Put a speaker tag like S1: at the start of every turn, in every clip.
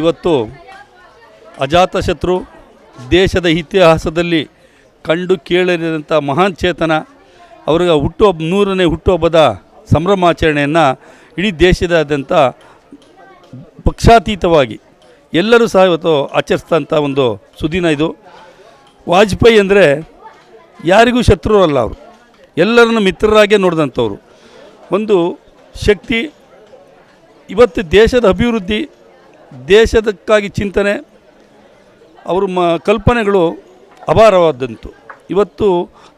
S1: ಇವತ್ತು ಅಜಾತಶತ್ರು ದೇಶದ ಇತಿಹಾಸದಲ್ಲಿ ಕಂಡು ಕೇಳಿದಂಥ ಮಹಾನ್ ಚೇತನ, ಅವ್ರಿಗೆ ಹುಟ್ಟುಹಬ್ಬ, ನೂರನೇ ಹುಟ್ಟುಹಬ್ಬದ ಸಂಭ್ರಮಾಚರಣೆಯನ್ನು ಇಡೀ ದೇಶದಾದ್ಯಂತ ಪಕ್ಷಾತೀತವಾಗಿ ಎಲ್ಲರೂ ಸಹ ಇವತ್ತು ಆಚರಿಸ್ತಂಥ ಒಂದು ಸುದಿನ ಇದು. ವಾಜಪೇಯಿ ಅಂದರೆ ಯಾರಿಗೂ ಶತ್ರುರಲ್ಲ ಅವರು. ಎಲ್ಲರನ್ನು ಮಿತ್ರರಾಗೇ ನೋಡಿದಂಥವ್ರು. ಒಂದು ಶಕ್ತಿ, ಇವತ್ತು ದೇಶದ ಅಭಿವೃದ್ಧಿ ದೇಶದಕ್ಕಾಗಿ ಚಿಂತನೆ, ಅವರು ಮ, ಕಲ್ಪನೆಗಳು ಅಪಾರವಾದಂತು. ಇವತ್ತು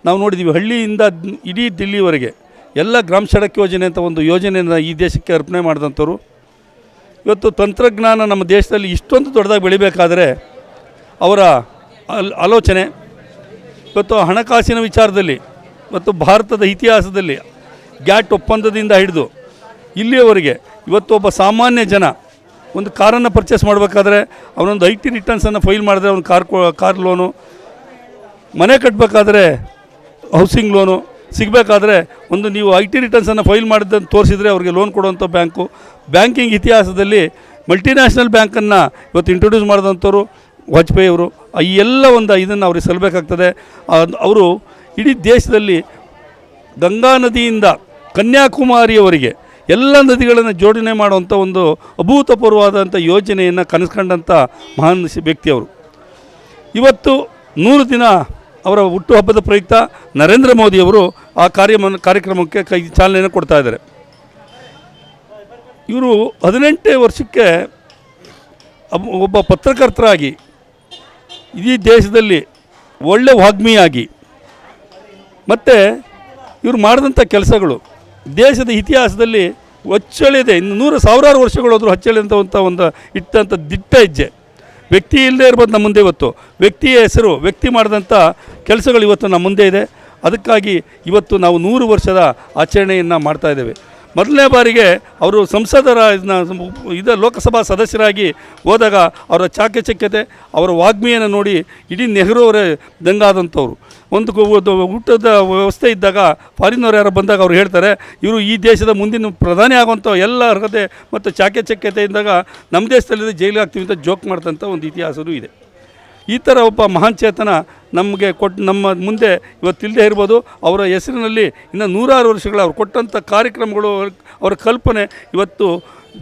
S1: ನಾವು ನೋಡಿದ್ದೀವಿ ಹಳ್ಳಿಯಿಂದ ಇಡೀ ದಿಲ್ಲಿವರೆಗೆ ಎಲ್ಲ ಗ್ರಾಮ ಸಡಕ್ ಯೋಜನೆ ಅಂತ ಒಂದು ಯೋಜನೆಯನ್ನು ಈ ದೇಶಕ್ಕೆ ಅರ್ಪಣೆ ಮಾಡಿದಂಥವ್ರು. ಇವತ್ತು ತಂತ್ರಜ್ಞಾನ ನಮ್ಮ ದೇಶದಲ್ಲಿ ಇಷ್ಟೊಂದು ದೊಡ್ಡದಾಗಿ ಬೆಳಿಬೇಕಾದರೆ ಅವರ ಅಲ್, ಆಲೋಚನೆ, ಇವತ್ತು ಹಣಕಾಸಿನ ವಿಚಾರದಲ್ಲಿ ಮತ್ತು ಭಾರತದ ಇತಿಹಾಸದಲ್ಲಿ ಗ್ಯಾಟ್ ಒಪ್ಪಂದದಿಂದ ಹಿಡಿದು ಇಲ್ಲಿಯವರೆಗೆ ಇವತ್ತು ಒಬ್ಬ ಸಾಮಾನ್ಯ ಜನ ಒಂದು ಕಾರನ್ನು ಪರ್ಚೇಸ್ ಮಾಡಬೇಕಾದ್ರೆ ಅವನೊಂದು ಐ ಟಿ ರಿಟರ್ನ್ಸನ್ನು ಫೈಲ್ ಮಾಡಿದ್ರೆ ಅವ್ನು ಕಾರ್ ಕಾರ್ ಲೋನು ಮನೆ ಕಟ್ಟಬೇಕಾದ್ರೆ ಹೌಸಿಂಗ್ ಲೋನು ಸಿಗಬೇಕಾದ್ರೆ ಒಂದು ನೀವು ಐ ಟಿ ರಿಟರ್ನ್ಸನ್ನು ಫೈಲ್ ಮಾಡಿದ್ದನ್ನು ತೋರಿಸಿದರೆ ಅವ್ರಿಗೆ ಲೋನ್ ಕೊಡುವಂಥ ಬ್ಯಾಂಕು ಬ್ಯಾಂಕಿಂಗ್ ಇತಿಹಾಸದಲ್ಲಿ ಮಲ್ಟಿನ್ಯಾಷನಲ್ ಬ್ಯಾಂಕನ್ನು ಇವತ್ತು ಇಂಟ್ರೊಡ್ಯೂಸ್ ಮಾಡಿದಂಥವ್ರು, ವಾಜಪೇಯಿ ಅವರು ಈ ಎಲ್ಲ ಒಂದು ಇದನ್ನು ಅವ್ರಿಗೆ ಸಲ್ಲಬೇಕಾಗ್ತದೆ ಅವರು ಇಡೀ ದೇಶದಲ್ಲಿ ಗಂಗಾ ನದಿಯಿಂದ ಕನ್ಯಾಕುಮಾರಿಯವರೆಗೆ ಎಲ್ಲ ನದಿಗಳನ್ನು ಜೋಡಣೆ ಮಾಡುವಂಥ ಒಂದು ಅಭೂತಪೂರ್ವವಾದಂಥ ಯೋಜನೆಯನ್ನು ಕನಸ್ಕೊಂಡಂಥ ಮಹಾನ್ ವ್ಯಕ್ತಿಯವರು. ಇವತ್ತು ನೂರು ದಿನ ಅವರ ಹುಟ್ಟುಹಬ್ಬದ ಪ್ರಯುಕ್ತ ನರೇಂದ್ರ ಮೋದಿಯವರು ಆ ಕಾರ್ಯ ಕಾರ್ಯಕ್ರಮಕ್ಕೆ ಕೈ ಚಾಲನೆಯನ್ನು ಕೊಡ್ತಾ ಇದ್ದಾರೆ. ಇವರು ಹದಿನೆಂಟೇ ವರ್ಷಕ್ಕೆ ಒಬ್ಬ ಪತ್ರಕರ್ತರಾಗಿ ಇಡೀ ದೇಶದಲ್ಲಿ ಒಳ್ಳೆ ವಾಗ್ಮಿಯಾಗಿ ಮತ್ತು ಇವರು ಮಾಡಿದಂಥ ಕೆಲಸಗಳು ದೇಶದ ಇತಿಹಾಸದಲ್ಲಿ ಹೊಚ್ಚಳಿದೆ ಇನ್ನು ನೂರು ಸಾವಿರಾರು ವರ್ಷಗಳು ಹೋದರೂ ಅಚ್ಚಳಿದಂಥ ಒಂದು ಇಟ್ಟಂಥ ದಿಟ್ಟ ಹೆಜ್ಜೆ. ವ್ಯಕ್ತಿ ಇಲ್ಲದೆ ಇರ್ಬೋದು ನಮ್ಮ ಮುಂದೆ ಇವತ್ತು. ವ್ಯಕ್ತಿಯ ಹೆಸರು, ವ್ಯಕ್ತಿ ಮಾಡಿದಂಥ ಕೆಲಸಗಳು ಇವತ್ತು ನಮ್ಮ ಮುಂದೆ ಇದೆ. ಅದಕ್ಕಾಗಿ ಇವತ್ತು ನಾವು ನೂರು ವರ್ಷದ ಆಚರಣೆಯನ್ನು ಮಾಡ್ತಾ ಇದ್ದೇವೆ. ಮೊದಲನೇ ಬಾರಿಗೆ ಅವರು ಸಂಸದರ ಇದ ಲೋಕಸಭಾ ಸದಸ್ಯರಾಗಿ ಹೋದಾಗ ಅವರ ಚಾಕಚಕ್ಯತೆ, ಅವರ ವಾಗ್ಮಿಯನ್ನು ನೋಡಿ ಇಡೀ ನೆಹರು ಅವರೇ ದಂಗಾದಂಥವ್ರು. ಒಂದು ಊಟದ ವ್ಯವಸ್ಥೆ ಇದ್ದಾಗ ಫಾರಿನವ್ರು ಯಾರು ಬಂದಾಗ ಅವ್ರು ಹೇಳ್ತಾರೆ, ಇವರು ಈ ದೇಶದ ಮುಂದಿನ ಪ್ರಧಾನಿ ಆಗುವಂಥ ಎಲ್ಲ ಅರ್ಹತೆ ಮತ್ತು ಚಾಕ್ಯಚಕ್ಯತೆ ಇದ್ದಾಗ ನಮ್ಮ ದೇಶದಲ್ಲಿ ಜೈಲಿಗೆ ಹಾಕ್ತೀವಿ ಅಂತ ಜೋಕ್ ಮಾಡ್ತಂಥ ಒಂದು ಇತಿಹಾಸವೂ ಇದೆ. ಈ ಥರ ಒಬ್ಬ ಮಹಾನ್ ಚೇತನ ನಮಗೆ ಕೊಟ್ಟು ನಮ್ಮ ಮುಂದೆ ಇವತ್ತಿಲ್ಲದೆ ಇರ್ಬೋದು, ಅವರ ಹೆಸರಿನಲ್ಲಿ ಇನ್ನು ನೂರಾರು ವರ್ಷಗಳ ಅವ್ರು ಕೊಟ್ಟಂಥ ಕಾರ್ಯಕ್ರಮಗಳು, ಅವರ ಕಲ್ಪನೆ ಇವತ್ತು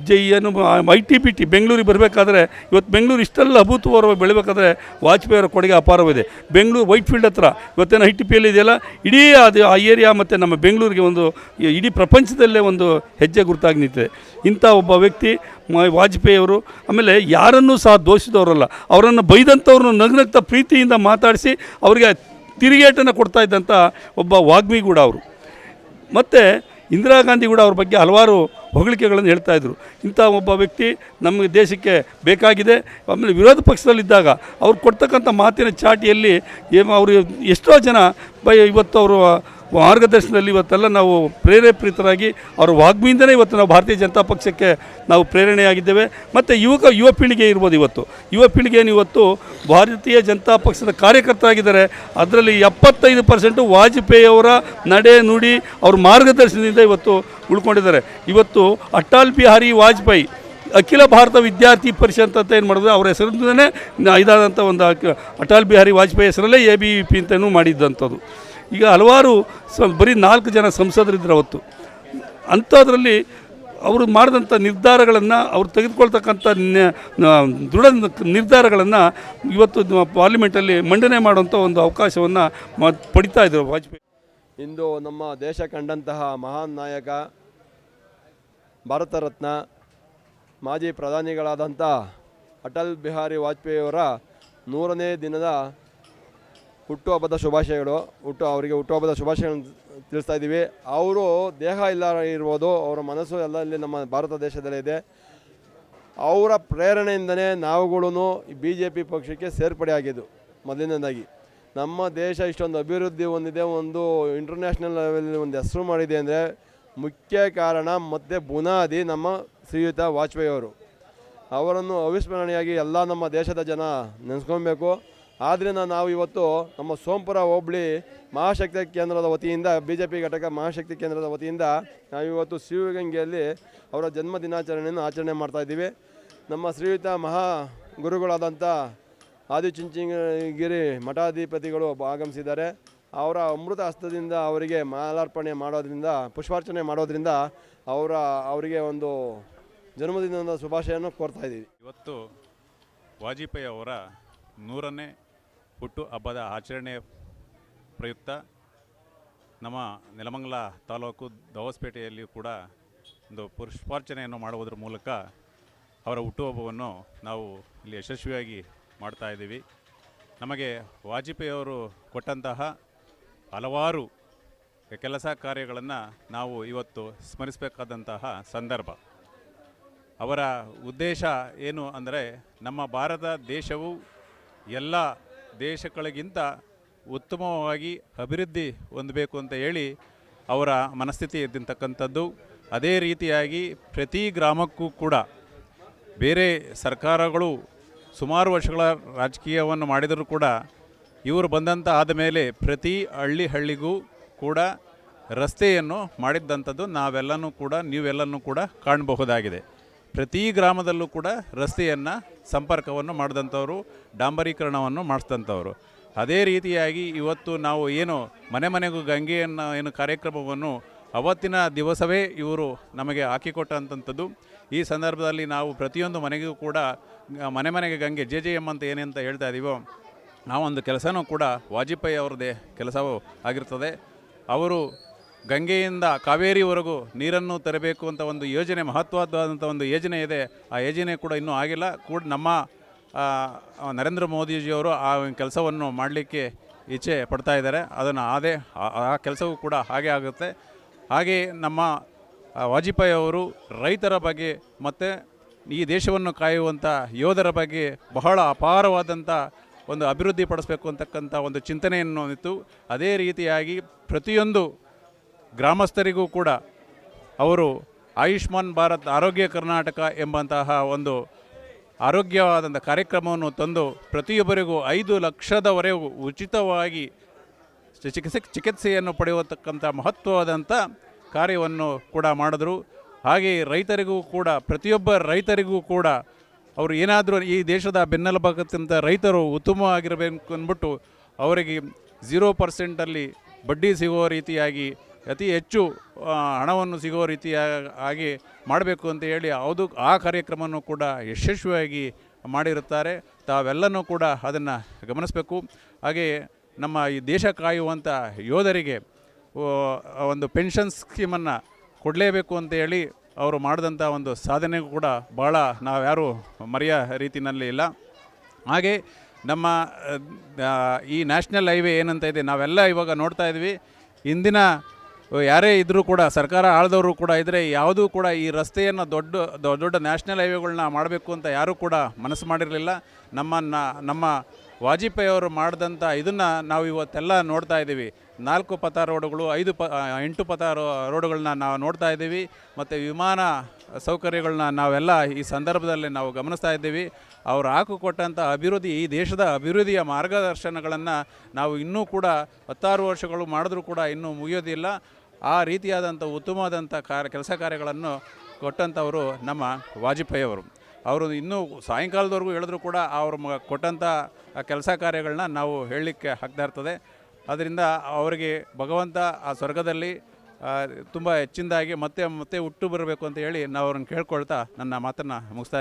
S1: ಜೈ ಏನು ಐ ಟಿ ಬಿ ಟಿ, ಬೆಂಗಳೂರಿಗೆ ಬರಬೇಕಾದ್ರೆ ಇವತ್ತು ಬೆಂಗಳೂರು ಇಷ್ಟೆಲ್ಲ ಅಭೂತಪೂರ್ವ ಬೆಳಿಬೇಕಾದ್ರೆ ವಾಜಪೇಯಿ ಅವರ ಕೊಡುಗೆ ಅಪಾರವಿದೆ ಬೆಂಗಳೂರು ವೈಟ್ ಫೀಲ್ಡ್ ಹತ್ರ ಇವತ್ತೇನು ಐ ಟಿ ಪಿ ಇದೆಯಲ್ಲ, ಇಡೀ ಅದು ಆ ಏರಿಯಾ ಮತ್ತು ನಮ್ಮ ಬೆಂಗಳೂರಿಗೆ ಒಂದು ಇಡೀ ಪ್ರಪಂಚದಲ್ಲೇ ಒಂದು ಹೆಜ್ಜೆ ಗುರುತಾಗಿ ನಿಂತಿದೆ. ಇಂಥ ಒಬ್ಬ ವ್ಯಕ್ತಿ ವಾಜಪೇಯಿ ಅವರು ಆಮೇಲೆ ಯಾರನ್ನೂ ಸಹ ದೋಷಿದವರಲ್ಲ ಅವರನ್ನು ಬೈದಂಥವ್ರನ್ನ ನಗ್ನಗ್ತ ಪ್ರೀತಿಯಿಂದ ಮಾತಾಡಿಸಿ ಅವರಿಗೆ ತಿರುಗೇಟನ್ನು ಕೊಡ್ತಾ ಇದ್ದಂಥ ಒಬ್ಬ ವಾಗ್ಮಿ ಕೂಡ ಅವರು. ಮತ್ತು ಇಂದಿರಾ ಗಾಂಧಿ ಕೂಡ ಅವ್ರ ಬಗ್ಗೆ ಹಲವಾರು ಹೊಗಳಿಕೆಗಳನ್ನು ಹೇಳ್ತಾ ಇದ್ದರು ಇಂಥ ಒಬ್ಬ ವ್ಯಕ್ತಿ ನಮ್ಮ ದೇಶಕ್ಕೆ ಬೇಕಾಗಿದೆ. ಆಮೇಲೆ ವಿರೋಧ ಪಕ್ಷದಲ್ಲಿದ್ದಾಗ ಅವ್ರು ಕೊಡ್ತಕ್ಕಂಥ ಮಾತಿನ ಚಾಟಿಯಲ್ಲಿ ಅವರು ಎಷ್ಟೋ ಜನ ಬೈ ಇವತ್ತು ಅವರು ಮಾರ್ಗದರ್ಶನದಲ್ಲಿ ಇವತ್ತೆಲ್ಲ ನಾವು ಪ್ರೇರೇಪಿತರಾಗಿ ಅವರ ವಾಗ್ಮಿಯಿಂದಲೇ ಇವತ್ತು ನಾವು ಭಾರತೀಯ ಜನತಾ ಪಕ್ಷಕ್ಕೆ ನಾವು ಪ್ರೇರಣೆಯಾಗಿದ್ದೇವೆ. ಮತ್ತು ಯುವಕ, ಯುವ ಪೀಳಿಗೆ ಇರ್ಬೋದು ಇವತ್ತು. ಯುವ ಪೀಳಿಗೆಯನ್ನು ಇವತ್ತು ಭಾರತೀಯ ಜನತಾ ಪಕ್ಷದ ಕಾರ್ಯಕರ್ತರಾಗಿದ್ದಾರೆ. ಅದರಲ್ಲಿ ಎಪ್ಪತ್ತೈದು ಪರ್ಸೆಂಟು ವಾಜಪೇಯಿ ಅವರ ನಡೆ ನುಡಿ ಅವ್ರ ಮಾರ್ಗದರ್ಶನದಿಂದ ಇವತ್ತು ಉಳ್ಕೊಂಡಿದ್ದಾರೆ. ಇವತ್ತು ಅಟಲ್ ಬಿಹಾರಿ ವಾಜಪೇಯಿ, ಅಖಿಲ ಭಾರತ ವಿದ್ಯಾರ್ಥಿ ಪರಿಷತ್ ಅಂತ ಏನು ಮಾಡಿದ್ರು, ಅವರ ಹೆಸರಿಂದಲೇ ಇದಾದಂಥ ಒಂದು ಅಟಲ್ ಬಿಹಾರಿ ವಾಜಪೇಯಿ ಹೆಸರಲ್ಲೇ ಎ ಬಿ ಪಿ ಅಂತಲೂ ಮಾಡಿದ್ದಂಥದ್ದು. ಈಗ ಹಲವಾರು ಸ, ಬರೀ ನಾಲ್ಕು ಜನ ಸಂಸದರಿದ್ದರು ಅವತ್ತು. ಅಂಥದ್ರಲ್ಲಿ ಅವರು ಮಾಡಿದಂಥ ನಿರ್ಧಾರಗಳನ್ನು, ಅವರು ತೆಗೆದುಕೊಳ್ತಕ್ಕಂಥ ದೃಢ ನಿರ್ಧಾರಗಳನ್ನು ಇವತ್ತು ಪಾರ್ಲಿಮೆಂಟಲ್ಲಿ ಮಂಡನೆ ಮಾಡುವಂಥ ಒಂದು ಅವಕಾಶವನ್ನು ಮ, ಪಡಿತಾ ಇದ್ದರು ವಾಜಪೇಯಿ.
S2: ಇಂದು ನಮ್ಮ ದೇಶ ಕಂಡಂತಹ ಮಹಾನ್ ನಾಯಕ ಭಾರತ ರತ್ನ ಮಾಜಿ ಪ್ರಧಾನಿಗಳಾದಂಥ ಅಟಲ್ ಬಿಹಾರಿ ವಾಜಪೇಯಿಯವರ ನೂರನೇ ದಿನದ ಹುಟ್ಟುಹಬ್ಬದ ಶುಭಾಶಯಗಳು. ಹುಟ್ಟು ಅವರಿಗೆ ಹುಟ್ಟುಹಬ್ಬದ ಶುಭಾಶಯಗಳನ್ನು ತಿಳಿಸ್ತಾ ಇದ್ದೀವಿ. ಅವರು ದೇಹ ಇಲ್ಲ ಇರ್ಬೋದು, ಅವರ ಮನಸ್ಸು ಎಲ್ಲ ಇಲ್ಲಿ ನಮ್ಮ ಭಾರತ ದೇಶದಲ್ಲೇ ಇದೆ. ಅವರ ಪ್ರೇರಣೆಯಿಂದನೇ ನಾವುಗಳೂ ಬಿ ಜೆ ಪಿ ಪಕ್ಷಕ್ಕೆ ಸೇರ್ಪಡೆಯಾಗಿದ್ದು ಮೊದಲನೇದಾಗಿ. ನಮ್ಮ ದೇಶ ಇಷ್ಟೊಂದು ಅಭಿವೃದ್ಧಿ ಹೊಂದಿದೆ, ಒಂದು ಇಂಟರ್ನ್ಯಾಷನಲ್ ಲೆವೆಲ್ ಒಂದು ಹೆಸರು ಮಾಡಿದೆ ಅಂದರೆ ಮುಖ್ಯ ಕಾರಣ ಮತ್ತು ಬುನಾದಿ ನಮ್ಮ ಶ್ರೀಯುತ ವಾಜಪೇಯಿ ಅವರು. ಅವರನ್ನು ಅವಿಸ್ಮರಣೀಯಾಗಿ ಎಲ್ಲ ನಮ್ಮ ದೇಶದ ಜನ ನೆನೆಸ್ಕೊಬೇಕು ಆದ್ದರಿಂದ ನಾವು ಇವತ್ತು ನಮ್ಮ ಸೋಂಪುರ ಹೋಬಳಿ ಮಹಾಶಕ್ತಿ ಕೇಂದ್ರದ ವತಿಯಿಂದ ಬಿ ಜೆ ಪಿ ಘಟಕ ಮಹಾಶಕ್ತಿ ಕೇಂದ್ರದ ವತಿಯಿಂದ ನಾವಿವತ್ತು ಶಿವಗಂಗೆಯಲ್ಲಿ ಅವರ ಜನ್ಮ ದಿನಾಚರಣೆಯನ್ನು ಆಚರಣೆ ಮಾಡ್ತಾ ಇದ್ದೀವಿ. ನಮ್ಮ ಶ್ರೀಯುತ ಮಹಾ ಗುರುಗಳಾದಂಥ ಆದಿಚುಂಚನಗಿರಿ ಮಠಾಧಿಪತಿಗಳು ಆಗಮಿಸಿದ್ದಾರೆ. ಅವರ ಅಮೃತ ಹಸ್ತದಿಂದ ಅವರಿಗೆ ಮಾಲಾರ್ಪಣೆ ಮಾಡೋದ್ರಿಂದ, ಪುಷ್ಪಾರ್ಚನೆ ಮಾಡೋದ್ರಿಂದ ಅವರ, ಅವರಿಗೆ ಒಂದು ಜನ್ಮದಿನದ ಶುಭಾಶಯನ್ನು ಕೋರ್ತಾ ಇದ್ದೀವಿ.
S3: ಇವತ್ತು ವಾಜಪೇಯಿ ಅವರ ನೂರನೇ ಹುಟ್ಟು ಹಬ್ಬದ ಆಚರಣೆ ಪ್ರಯುಕ್ತ ನಮ್ಮ ನೆಲಮಂಗಲ ತಾಲೂಕು ದವಸ್ಪೇಟೆಯಲ್ಲಿ ಕೂಡ ಒಂದು ಪುಷ್ಪಾರ್ಚನೆಯನ್ನು ಮಾಡುವುದರ ಮೂಲಕ ಅವರ ಹುಟ್ಟುಹಬ್ಬವನ್ನು ನಾವು ಇಲ್ಲಿ ಯಶಸ್ವಿಯಾಗಿ ಮಾಡ್ತಾ ಇದ್ದೀವಿ. ನಮಗೆ ವಾಜಪೇಯಿಯವರು ಕೊಟ್ಟಂತಹ ಹಲವಾರು ಕೆಲಸ ಕಾರ್ಯಗಳನ್ನು ನಾವು ಇವತ್ತು ಸ್ಮರಿಸಬೇಕಾದಂತಹ ಸಂದರ್ಭ. ಅವರ ಉದ್ದೇಶ ಏನು ಅಂದರೆ ನಮ್ಮ ಭಾರತ ದೇಶವು ಎಲ್ಲ ದೇಶಗಳಿಗಿಂತ ಉತ್ತಮವಾಗಿ ಅಭಿವೃದ್ಧಿ ಹೊಂದಬೇಕು ಅಂತ ಹೇಳಿ ಅವರ ಮನಸ್ಥಿತಿ ಇದ್ದಿರ್ತಕ್ಕಂಥದ್ದು. ಅದೇ ರೀತಿಯಾಗಿ ಪ್ರತಿ ಗ್ರಾಮಕ್ಕೂ ಕೂಡ ಬೇರೆ ಸರ್ಕಾರಗಳು ಸುಮಾರು ವರ್ಷಗಳ ರಾಜಕೀಯವನ್ನು ಮಾಡಿದರೂ ಕೂಡ ಇವರು ಬಂದಂಥ ಆದಮೇಲೆ ಪ್ರತಿ ಹಳ್ಳಿ ಹಳ್ಳಿಗೂ ಕೂಡ ರಸ್ತೆಯನ್ನು ಮಾಡಿದ್ದಂಥದ್ದು ನಾವೆಲ್ಲನೂ ಕೂಡ, ನೀವೆಲ್ಲನೂ ಕೂಡ ಕಾಣಬಹುದಾಗಿದೆ. ಪ್ರತಿ ಗ್ರಾಮದಲ್ಲೂ ಕೂಡ ರಸ್ತೆಯನ್ನು ಸಂಪರ್ಕವನ್ನು ಮಾಡಿದಂಥವರು, ಡಾಂಬರೀಕರಣವನ್ನು ಮಾಡಿಸಿದಂಥವ್ರು. ಅದೇ ರೀತಿಯಾಗಿ ಇವತ್ತು ನಾವು ಏನು ಮನೆ ಮನೆಗೂ ಗಂಗೆಯನ್ನು ಏನು ಕಾರ್ಯಕ್ರಮವನ್ನು ಅವತ್ತಿನ ದಿವಸವೇ ಇವರು ನಮಗೆ ಹಾಕಿಕೊಟ್ಟಂಥದ್ದು ಈ ಸಂದರ್ಭದಲ್ಲಿ ನಾವು ಪ್ರತಿಯೊಂದು ಮನೆಗೂ ಕೂಡ, ಮನೆ ಮನೆಗೆ ಗಂಗೆ, ಜೆ ಜೆ ಎಂ ಅಂತ ಏನೇಂತ ಹೇಳ್ತಾ ಇದ್ದೀವೋ ನಾವೊಂದು ಕೆಲಸನೂ ಕೂಡ ವಾಜಪೇಯಿ ಅವರದೇ ಕೆಲಸವೂ ಆಗಿರ್ತದೆ. ಅವರು ಗಂಗೆಯಿಂದ ಕಾವೇರಿವರೆಗೂ ನೀರನ್ನು ತರಬೇಕು ಅಂತ ಒಂದು ಯೋಜನೆ, ಮಹತ್ವವಾದಂಥ ಒಂದು ಯೋಜನೆ ಇದೆ. ಆ ಯೋಜನೆ ಕೂಡ ಇನ್ನೂ ಆಗಿಲ್ಲ. ಕೂಡ ನಮ್ಮ ನರೇಂದ್ರ ಮೋದಿಜಿಯವರು ಆ ಕೆಲಸವನ್ನು ಮಾಡಲಿಕ್ಕೆ ಇಚ್ಛೆ ಪಡ್ತಾ ಇದ್ದಾರೆ. ಅದನ್ನು ಅದೇ ಆ ಕೆಲಸವೂ ಕೂಡ ಹಾಗೆ ಆಗುತ್ತೆ. ಹಾಗೆ ನಮ್ಮ ವಾಜಪೇಯಿ ಅವರು ರೈತರ ಬಗ್ಗೆ ಮತ್ತು ಈ ದೇಶವನ್ನು ಕಾಯುವಂಥ ಯೋಧರ ಬಗ್ಗೆ ಬಹಳ ಅಪಾರವಾದಂಥ ಒಂದು ಅಭಿವೃದ್ಧಿ ಪಡಿಸಬೇಕು ಅಂತಕ್ಕಂಥ ಒಂದು ಚಿಂತನೆಯನ್ನು ಇತ್ತು ಅದೇ ರೀತಿಯಾಗಿ ಪ್ರತಿಯೊಂದು ಗ್ರಾಮಸ್ಥರಿಗೂ ಕೂಡ ಅವರು ಆಯುಷ್ಮಾನ್ ಭಾರತ್ ಆರೋಗ್ಯ ಕರ್ನಾಟಕ ಎಂಬಂತಹ ಒಂದು ಆರೋಗ್ಯವಾದಂಥ ಕಾರ್ಯಕ್ರಮವನ್ನು ತಂದು ಪ್ರತಿಯೊಬ್ಬರಿಗೂ ಐದು ಲಕ್ಷದವರೆಗೂ ಉಚಿತವಾಗಿ ಚಿಕಿತ್ಸೆ ಚಿಕಿತ್ಸೆಯನ್ನು ಪಡೆಯತಕ್ಕಂಥ ಮಹತ್ವವಾದಂಥ ಕಾರ್ಯವನ್ನು ಕೂಡ ಮಾಡಿದ್ರು. ಹಾಗೆ ರೈತರಿಗೂ ಕೂಡ, ಪ್ರತಿಯೊಬ್ಬ ರೈತರಿಗೂ ಕೂಡ ಅವರು ಏನಾದರೂ ಈ ದೇಶದ ಬೆನ್ನೆಲುಬಾಗತ್ತಂಥ ರೈತರು ಉತ್ತಮವಾಗಿರಬೇಕು ಅಂದ್ಬಿಟ್ಟು ಅವರಿಗೆ ಝೀರೋ ಪರ್ಸೆಂಟಲ್ಲಿ ಬಡ್ಡಿ ಸಿಗೋ ರೀತಿಯಾಗಿ, ಅತಿ ಹೆಚ್ಚು ಹಣವನ್ನು ಸಿಗೋ ರೀತಿಯ ಆಗಿ ಮಾಡಬೇಕು ಅಂತ ಹೇಳಿ ಅದು ಆ ಕಾರ್ಯಕ್ರಮವನ್ನು ಕೂಡ ಯಶಸ್ವಿಯಾಗಿ ಮಾಡಿರುತ್ತಾರೆ. ತಾವೆಲ್ಲನೂ ಕೂಡ ಅದನ್ನು ಗಮನಿಸಬೇಕು. ಹಾಗೆ ನಮ್ಮ ಈ ದೇಶ ಕಾಯುವಂಥ ಯೋಧರಿಗೆ ಒಂದು ಪೆನ್ಷನ್ ಸ್ಕೀಮನ್ನು ಕೊಡಲೇಬೇಕು ಅಂತ ಹೇಳಿ ಅವರು ಮಾಡಿದಂಥ ಒಂದು ಸಾಧನೆ ಕೂಡ ಭಾಳ ನಾವ್ಯಾರೂ ಮರೆಯ ರೀತಿಯಲ್ಲಿ ಇಲ್ಲ. ಹಾಗೆ ನಮ್ಮ ಈ ನ್ಯಾಷನಲ್ ಹೈವೇ ಏನಂತ ಇದೆ, ನಾವೆಲ್ಲ ಇವಾಗ ನೋಡ್ತಾ ಇದ್ವಿ. ಇಂದಿನ ಯಾರೇ ಇದ್ದರೂ ಕೂಡ, ಸರ್ಕಾರ ಆಳ್ದವರು ಕೂಡ ಇದ್ದರೆ ಯಾವುದೂ ಕೂಡ ಈ ರಸ್ತೆಯನ್ನು ದೊಡ್ಡ ದೊಡ್ಡ ದೊಡ್ಡ ನ್ಯಾಷನಲ್ ಹೈವೇಗಳನ್ನ ಮಾಡಬೇಕು ಅಂತ ಯಾರೂ ಕೂಡ ಮನಸ್ಸು ಮಾಡಿರಲಿಲ್ಲ. ನಮ್ಮ ನಮ್ಮ ವಾಜಪೇಯಿ ಅವರು ಮಾಡಿದಂಥ ಇದನ್ನು ನಾವು ಇವತ್ತೆಲ್ಲ ನೋಡ್ತಾ ಇದ್ದೀವಿ. ನಾಲ್ಕು ಪಥ ರೋಡುಗಳು ಐದು ಪ ಎಂಟು ಪಥ ರೋ ರೋಡುಗಳನ್ನ ನಾವು ನೋಡ್ತಾ ಇದ್ದೀವಿ. ಮತ್ತು ವಿಮಾನ ಸೌಕರ್ಯಗಳನ್ನ ನಾವೆಲ್ಲ ಈ ಸಂದರ್ಭದಲ್ಲಿ ನಾವು ಗಮನಿಸ್ತಾ ಇದ್ದೀವಿ. ಅವರು ಹಾಕಿಕೊಟ್ಟಂಥ ಅಭಿವೃದ್ಧಿ, ಈ ದೇಶದ ಅಭಿವೃದ್ಧಿಯ ಮಾರ್ಗದರ್ಶನಗಳನ್ನು ನಾವು ಇನ್ನೂ ಕೂಡ ಹತ್ತಾರು ವರ್ಷಗಳು ಮಾಡಿದ್ರೂ ಕೂಡ ಇನ್ನೂ ಮುಗಿಯೋದಿಲ್ಲ. ಆ ರೀತಿಯಾದಂಥ ಉತ್ತಮವಾದಂಥ ಕಾರ್ಯ, ಕೆಲಸ ಕಾರ್ಯಗಳನ್ನು ಕೊಟ್ಟಂಥವರು ನಮ್ಮ ವಾಜಪೇಯಿ ಅವರು ಅವರು ಇನ್ನೂ ಸಾಯಂಕಾಲದವರೆಗೂ ಹೇಳಿದ್ರು ಕೂಡ ಅವರು ಮ ಕೊಟ್ಟಂಥ ಕೆಲಸ ಕಾರ್ಯಗಳನ್ನ ನಾವು ಹೇಳಲಿಕ್ಕೆ ಇರ್ತದೆ. ಅದರಿಂದ ಅವರಿಗೆ ಭಗವಂತ ಆ ಸ್ವರ್ಗದಲ್ಲಿ ತುಂಬ ಹೆಚ್ಚಿನದಾಗಿ ಮತ್ತೆ ಮತ್ತೆ ಹುಟ್ಟು ಬರಬೇಕು ಅಂತ ಹೇಳಿ ನಾವು ಅವ್ರನ್ನ ಕೇಳ್ಕೊಳ್ತಾ ನನ್ನ ಮಾತನ್ನು ಮುಗಿಸ್ತಾ